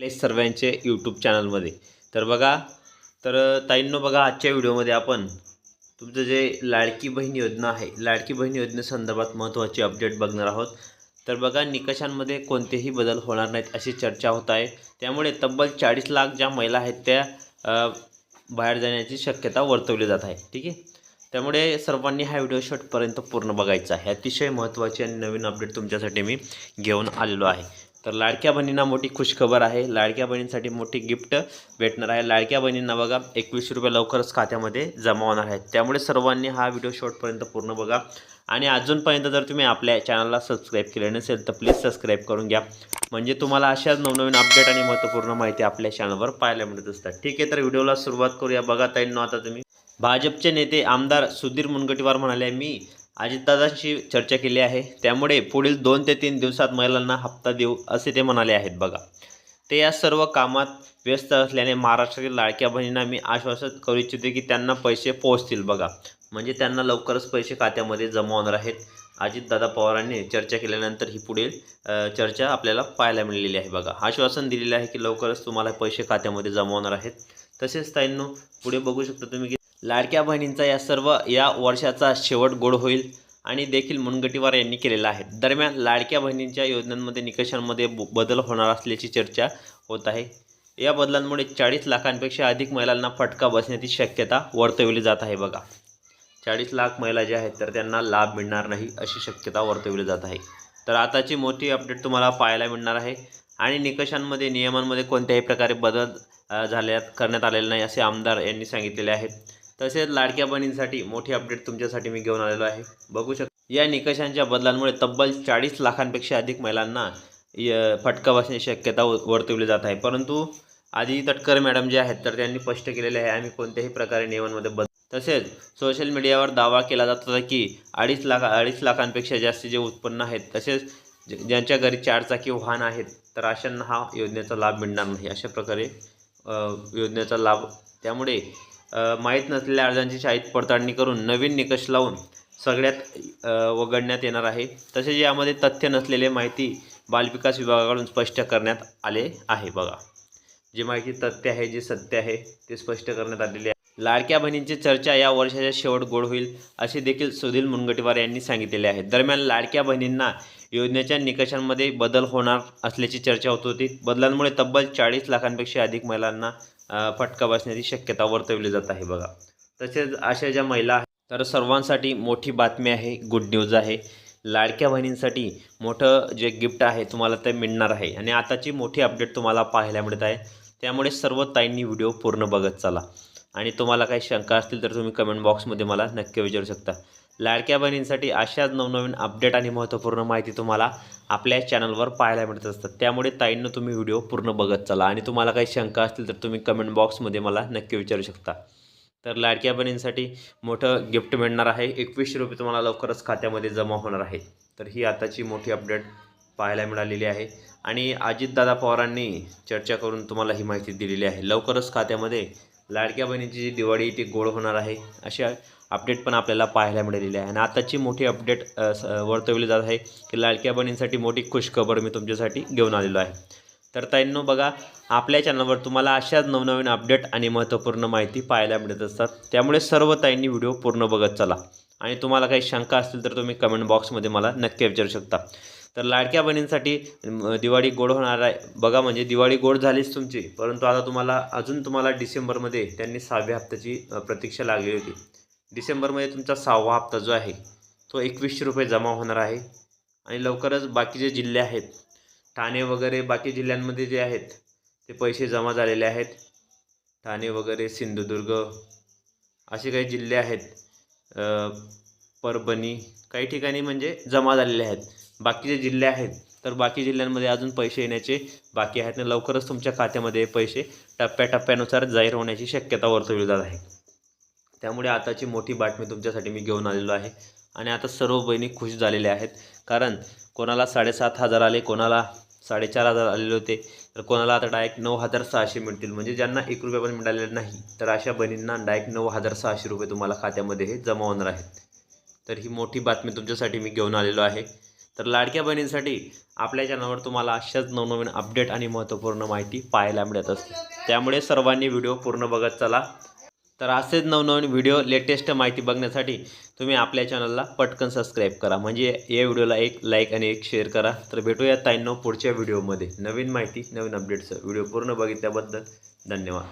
आपल्या सर्वांचे यूट्यूब चॅनलमध्ये तर बघा तर ताईंनो बघा आजच्या व्हिडिओमध्ये आपण तुमचं जे लाडकी बहीण योजना आहे लाडकी बहीण योजनेसंदर्भात महत्त्वाची अपडेट बघणार आहोत. तर बघा निकषांमध्ये कोणतेही बदल होणार नाहीत अशी चर्चा होत आहे. त्यामुळे तब्बल चाळीस लाख ज्या महिला आहेत त्या बाहेर जाण्याची शक्यता वर्तवली जात आहे. ठीक आहे? त्यामुळे सर्वांनी हा व्हिडिओ शेवटपर्यंत पूर्ण बघायचा आहे. अतिशय महत्त्वाची आणि नवीन अपडेट तुमच्यासाठी मी घेऊन आलेलो आहे. तर लाडक्या बहिणींना मोठी खुशखबर आहे. लाडक्या बहिणींसाठी मोठी गिफ्ट भेटणार आहे. लाडक्या बहिणींना बघा एकवीसशे रुपये लवकरच खात्यामध्ये जमा होणार आहेत. त्यामुळे सर्वांनी हा व्हिडिओ शेवटपर्यंत पूर्ण बघा. आणि अजूनपर्यंत जर तुम्ही आपल्या चॅनलला सबस्क्राईब केले नसेल तर प्लीज सबस्क्राईब करून घ्या. म्हणजे तुम्हाला अशाच नवनवीन अपडेट आणि महत्त्वपूर्ण माहिती आपल्या चॅनलवर पाहायला मिळत असतात. ठीक आहे तर व्हिडिओला सुरुवात करूया. बघा ताईंना आता तुम्ही. भाजपचे नेते आमदार सुधीर मुनगटीवार म्हणाले मी अजितदादांशी चर्चा केली आहे. त्यामुळे पुढील दोन ते तीन दिवसात महिलांना हप्ता देऊ असे ते म्हणाले आहेत. बघा ते या सर्व कामात व्यस्त असल्याने महाराष्ट्रातील लाडक्या बहिणींना मी आश्वासित करू इच्छिते की त्यांना पैसे पोहोचतील. बघा म्हणजे त्यांना लवकरच पैसे खात्यामध्ये जमा होणार आहेत. अजितदादा पवारांनी चर्चा केल्यानंतर ही पुढील चर्चा आपल्याला पाहायला मिळालेली आहे. बघा आश्वासन दिलेलं आहे की लवकरच तुम्हाला पैसे खात्यामध्ये जमा होणार आहेत. तसेच ताईंनो पुढे बघू शकता तुम्ही की लाडक्या बहिणींचा या सर्व या वर्षाचा शेवट गोड होईल आणि देखील मुनगटीवार यांनी केलेला आहे. दरम्यान लाडक्या बहिणींच्या योजनांमध्ये निकषांमध्ये ब- बदल होणार असल्याची चर्चा होत आहे. या बदलांमुळे चाळीस लाखांपेक्षा अधिक महिलांना फटका बसण्याची शक्यता वर्तवली जात आहे बघा. चाळीस लाख महिला ज्या आहेत तर त्यांना लाभ मिळणार नाही अशी शक्यता वर्तवली जात आहे. तर आताची मोठी अपडेट तुम्हाला पाहायला मिळणार आहे. आणि निकषांमध्ये नियमांमध्ये कोणत्याही प्रकारे बदल झाल्यात करण्यात आलेले नाही असे आमदार यांनी सांगितलेले आहेत तसेच लाडक्या बहिणींसाठी मोठी अपडेट तुमच्यासाठी मी घेऊन आलेलो आहे. बघू शकता. या निकषांच्या बदलांमुळे तब्बल चाळीस लाखांपेक्षा अधिक महिलांना य- फटका बसण्याची शक्यता व- वर्तवली जात आहे. परंतु आधी तटकर मॅडम जे आहेत तर त्यांनी स्पष्ट केलेले आहे आम्ही कोणत्याही प्रकारे नियमांमध्ये बदल तसेच सोशल मीडियावर दावा केला जात होता की अडीच लाख अडीच लाखांपेक्षा जास्त जे उत्पन्न आहेत तसेच ज्यांच्या घरी चारचाकी वाहन आहेत तर अशांना हा योजनेचा लाभ मिळणार नाही. अशा प्रकारे योजनेचा लाभ त्यामुळे माहीत नसलेल्या अर्जांची शाळेत पडताळणी करून नवीन निकष लावून सगळ्यात वगळण्यात येणार आहे. तसेच यामध्ये तथ्य नसलेले माहिती बालविकास विभागाकडून स्पष्ट करण्यात आले आहे बघा. जी माहिती तथ्य आहे जे सत्य आहे ते स्पष्ट करण्यात आलेले आहे. लाडक्या बहिणींची चर्चा या वर्षाच्या शेवट गोड होईल असे देखील सुधीर मुनगंटीवार यांनी सांगितलेले आहे. दरम्यान लाडक्या बहिणींना योजनेच्या निकषांमध्ये बदल होणार असल्याची चर्चा होत होती. बदलांमुळे तब्बल चाळीस लाखांपेक्षा अधिक महिलांना फटका बसण्याची शक्यता वर्तवली जात आहे बघा. तसेच अशा ज्या महिला आहेत तर सर्वांसाठी मोठी बातमी आहे गुड न्यूज आहे. लाडक्या बहिणींसाठी मोठं जे गिफ्ट आहे तुम्हाला ते मिळणार आहे. आणि आताची मोठी अपडेट तुम्हाला पाहायला मिळत आहे. त्यामुळे सर्व ताईंनी व्हिडिओ पूर्ण बघत चला. आणि तुम्हाला काही शंका असतील तर तुम्ही कमेंट बॉक्समध्ये मला नक्की विचारू शकता. लाडक्या बहिणींसाठी अशाच नवनवीन अपडेट आणि महत्त्वपूर्ण माहिती तुम्हाला आपल्या चॅनलवर पाहायला मिळत असतात. त्यामुळे ताईंनं तुम्ही व्हिडिओ पूर्ण बघत चला. आणि तुम्हाला काही शंका असतील तर तुम्ही कमेंट बॉक्समध्ये मला नक्की विचारू शकता. तर लाडक्या बहिणींसाठी मोठं गिफ्ट मिळणार आहे. एकवीसशे रुपये तुम्हाला लवकरच खात्यामध्ये जमा होणार आहे. तर ही आताची मोठी अपडेट पाहायला मिळालेली आहे. आणि अजितदादा पवारांनी चर्चा करून तुम्हाला ही माहिती दिलेली आहे. लवकरच खात्यामध्ये लाडक्या बहिणीची जी दिवाळी ती गोड होणार आहे. अशा अपडेट पण आपल्याला पाहायला मिळालेली आहे. आणि आताची मोठी अपडेट वर्तवली जात आहे की लाडक्या बहिणींसाठी मोठी खुशखबर मी तुमच्यासाठी घेऊन आलेलो आहे. तर ताईंनो बघा आपल्या चॅनलवर तुम्हाला अशाच नवनवीन अपडेट आणि महत्त्वपूर्ण माहिती पाहायला मिळत असतात. त्यामुळे सर्व ताईंनी व्हिडिओ पूर्ण बघत चला. आणि तुम्हाला काही शंका असतील तर तुम्ही कमेंट बॉक्समध्ये मला नक्की विचारू शकता. तर लाडक्या बहिणींसाठी दिवाळी गोड होणार आहे. बघा म्हणजे दिवाळी गोड झालीच तुमची परंतु आता तुम्हाला अजून तुम्हाला डिसेंबरमध्ये त्यांनी सहाव्या हप्त्याची प्रतीक्षा लागली होती. डिसेंबरमध्ये तुमचा सहावा हप्ता जो आहे तो एकवीसशे रुपये जमा होणार आहे. आणि लवकरच बाकीचे जिल्हे आहेत ठाणे वगैरे बाकी जिल्ह्यांमध्ये जे आहेत ते पैसे जमा झालेले आहेत. ठाणे वगैरे सिंधुदुर्ग असे काही जिल्हे आहेत परभणी काही ठिकाणी म्हणजे जमा झालेले आहेत. बाकीचे जिल्हे आहेत तर बाकी जिल्ह्यांमध्ये अजून पैसे येण्याचे बाकी आहेत. आणि लवकरच तुमच्या खात्यामध्ये पैसे टप्प्याटप्प्यानुसार जाहीर होण्याची शक्यता वर्तवली जात आहे. त्यामुळे आताची मोठी बातमी तुमच्यासाठी मी घेऊन आलेलो आहे. आणि आता सर्व बहिणी खुश झालेल्या आहेत. कारण कोणाला साडेसात हजार आले कोणाला साडेचार हजार आलेले होते तर कोणाला आता डायरेक्ट नऊ हजार सहाशे मिळतील. म्हणजे ज्यांना एक रुपये पण मिळालेला नाही तर अशा बहिणींना डायरेक्ट नऊ हजार सहाशे रुपये तुम्हाला खात्यामध्ये हे जमा होणार आहेत. तर ही मोठी बातमी तुमच्यासाठी मी घेऊन आलेलो आहे. तर लाडक्या बहिणींसाठी आपल्या चॅनलवर तुम्हाला अशाच नवनवीन अपडेट आणि महत्त्वपूर्ण माहिती पाहायला मिळत असते त्यामुळे सर्वांनी व्हिडिओ पूर्ण बघत चला. तर असेच नवनवीन व्हिडिओ लेटेस्ट माहिती बघण्यासाठी तुम्ही आपल्या चॅनलला पटकन सबस्क्राईब करा. म्हणजे या व्हिडिओला एक लाईक आणि एक शेअर करा. तर भेटूया ताईंनो पुढच्या व्हिडिओमध्ये. नवीन माहिती नवीन अपडेट्स व्हिडिओ पूर्ण बघितल्याबद्दल धन्यवाद.